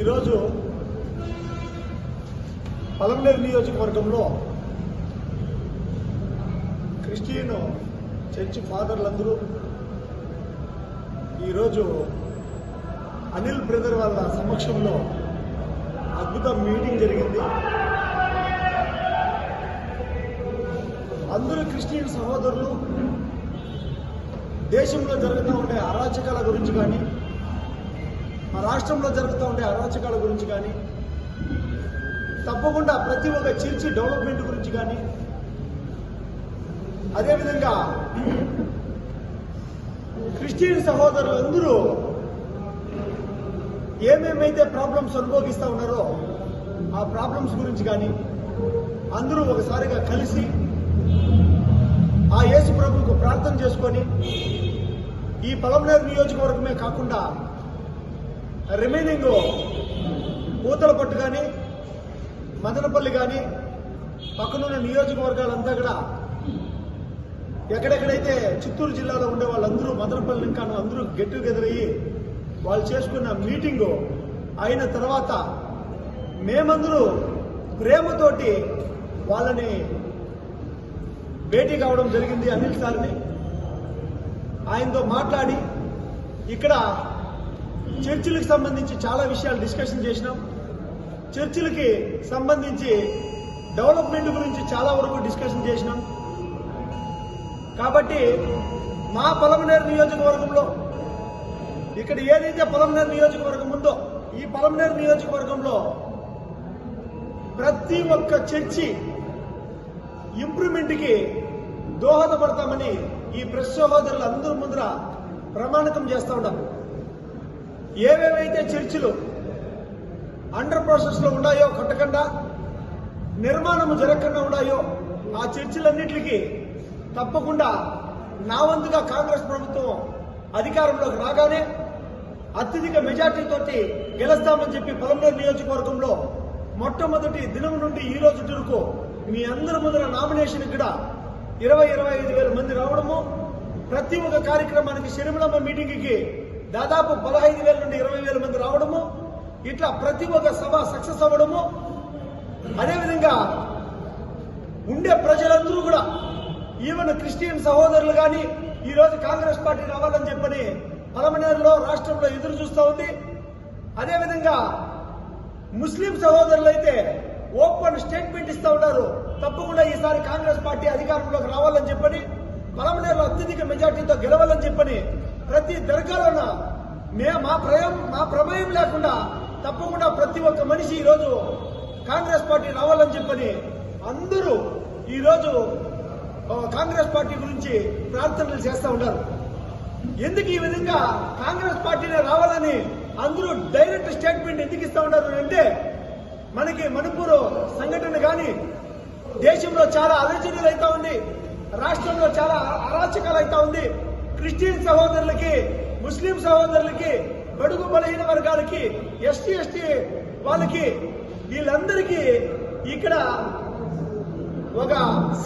ఈరోజు పలమనేరు నియోజకవర్గంలో Christian church ఫాదర్లందరూ ఈరోజు అనిల్ బ్రదర్ వాళ్ళ సమక్షంలో అద్భుత మీటింగ్ జరిగింది. అందరూ క్రిస్టియన్ సహోదరులు దేశంలో జరుగుతూ ఉండే అరాచకాల గురించి కానీ ఆ రాష్ట్రంలో జరుగుతూ ఉండే అరాచకాల గురించి కానీ తప్పకుండా ప్రతి ఒక్క చర్చి డెవలప్మెంట్ గురించి కానీ అదేవిధంగా క్రిస్టియన్ సహోదరులందరూ ఏమేమైతే ప్రాబ్లమ్స్ అనుభవిస్తూ ఉన్నారో ఆ ప్రాబ్లమ్స్ గురించి కానీ అందరూ ఒకసారిగా కలిసి ఆ యేసు ప్రభుకు ప్రార్థన చేసుకొని ఈ పలమనేరు నియోజకవర్గమే కాకుండా రిమైనింగ్ పూతలపట్టు కానీ మదనపల్లి కానీ పక్కనున్న నియోజకవర్గాలంతా కూడా ఎక్కడెక్కడైతే చిత్తూరు జిల్లాలో ఉండే వాళ్ళందరూ మదనపల్లి ఇంకా అందరూ గెట్ టుగెదర్ అయ్యి వాళ్ళు చేసుకున్న మీటింగు అయిన తర్వాత మేమందరూ ప్రేమతోటి వాళ్ళని భేటీ కావడం జరిగింది అనిల్ సార్ని. ఆయనతో మాట్లాడి ఇక్కడ చర్చిలకు సంబంధించి చాలా విషయాలు డిస్కషన్ చేసినాం. చర్చిలకి సంబంధించి డెవలప్మెంట్ గురించి చాలా వరకు డిస్కషన్ చేసినాం. కాబట్టి మా పొలమనేరు నియోజకవర్గంలో ఇక్కడ ఏదైతే పొలమనేరు నియోజకవర్గం ఉందో ఈ పొలమనేరు నియోజకవర్గంలో ప్రతి ఒక్క చర్చి ఇంప్రూవ్మెంట్కి దోహదపడతామని ఈ ప్రెస్ సహోదరులు అందరి ముందర ప్రమాణికం చేస్తూ ఉన్నాం. ఏవేవైతే చర్చిలు అండర్ ప్రాసెస్లో ఉన్నాయో కట్టకుండా నిర్మాణము జరగకుండా ఉన్నాయో ఆ చర్చిలన్నింటికి తప్పకుండా నా వంతుగా కాంగ్రెస్ ప్రభుత్వం అధికారంలోకి రాగానే అత్యధిక మెజార్టీతో గెలుస్తామని చెప్పి పొలంనేరు నియోజకవర్గంలో మొట్టమొదటి దినం నుండి ఈ రోజు వరకు మీ అందరి ముందర నామినేషన్ కూడా ఇరవై ఇరవై ఐదు వేల మంది రావడము ప్రతి ఒక్క కార్యక్రమానికి శనిమలమ్మ మీటింగ్కి దాదాపు పదహైదు వేల నుండి ఇరవై వేల మంది రావడము ఇట్లా ప్రతి ఒక్క సభ సక్సెస్ అవ్వడము. అదేవిధంగా ఉండే ప్రజలందరూ కూడా ఈవెన్ క్రిస్టియన్ సహోదరులు కానీ ఈ రోజు కాంగ్రెస్ పార్టీ రావాలని చెప్పని పలమనేరులో రాష్ట్రంలో ఎదురు చూస్తూ ఉంది. అదేవిధంగా ముస్లిం సహోదరులు అయితే ఓపెన్ స్టేట్మెంట్ ఇస్తూ ఉన్నారు. తప్పకుండా ఈసారి కాంగ్రెస్ పార్టీ అధికారంలోకి రావాలని చెప్పని పలమనేరులో అత్యధిక మెజార్టీతో గెలవాలని చెప్పని ప్రతి దర్గాలోన మే మా ప్రయం మా ప్రమేయం లేకుండా తప్పకుండా ప్రతి ఒక్క మనిషి ఈరోజు కాంగ్రెస్ పార్టీ రావాలని చెప్పని అందరూ ఈరోజు కాంగ్రెస్ పార్టీ గురించి ప్రార్థనలు చేస్తూ ఉన్నారు. ఎందుకు ఈ విధంగా కాంగ్రెస్ పార్టీనే రావాలని అందరూ డైరెక్ట్ స్టేట్మెంట్ ఎందుకు ఇస్తా ఉన్నారు అంటే మనకి మణిపూర్ సంఘటన కానీ దేశంలో చాలా అలర్జనీలు అవుతా ఉంది రాష్ట్రంలో చాలా అరాచకాలు అవుతా ఉంది. క్రిస్టియన్ సహోదరులకి ముస్లిం సహోదరులకి బడుగు బలహీన వర్గాలకి ఎస్టీ ఎస్టీ వాళ్ళకి వీళ్ళందరికీ ఇక్కడ ఒక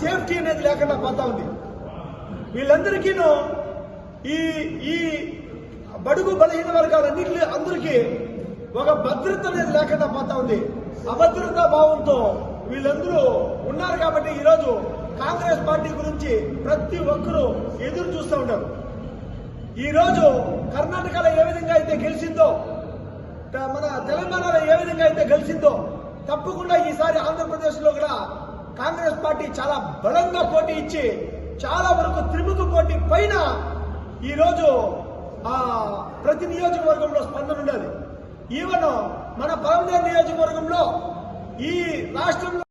సేఫ్టీ అనేది లేకుండా పోతా ఉంది. వీళ్ళందరికీను ఈ ఈ బడుగు బలహీన వర్గాలన్నింటి అందరికీ ఒక భద్రత అనేది లేకుండా పోతా ఉంది. అభద్రతా భావంతో వీళ్ళందరూ ఉన్నారు కాబట్టి ఈరోజు కాంగ్రెస్ పార్టీ గురించి ప్రతి ఒక్కరూ ఎదురు చూస్తూ ఉంటారు. ఈరోజు కర్ణాటకలో ఏ విధంగా అయితే గెలిచిందో మన తెలంగాణలో ఏ విధంగా అయితే గెలిచిందో తప్పకుండా ఈసారి ఆంధ్రప్రదేశ్లో కూడా కాంగ్రెస్ పార్టీ చాలా బలంగా పోటీ ఇచ్చి చాలా వరకు త్రిముఖ పోటీ పైన ఈరోజు ఆ ప్రతి నియోజకవర్గంలో స్పందన ఉండేది ఈవెన్ మన పలమనేరు నియోజకవర్గంలో ఈ రాష్ట్రంలో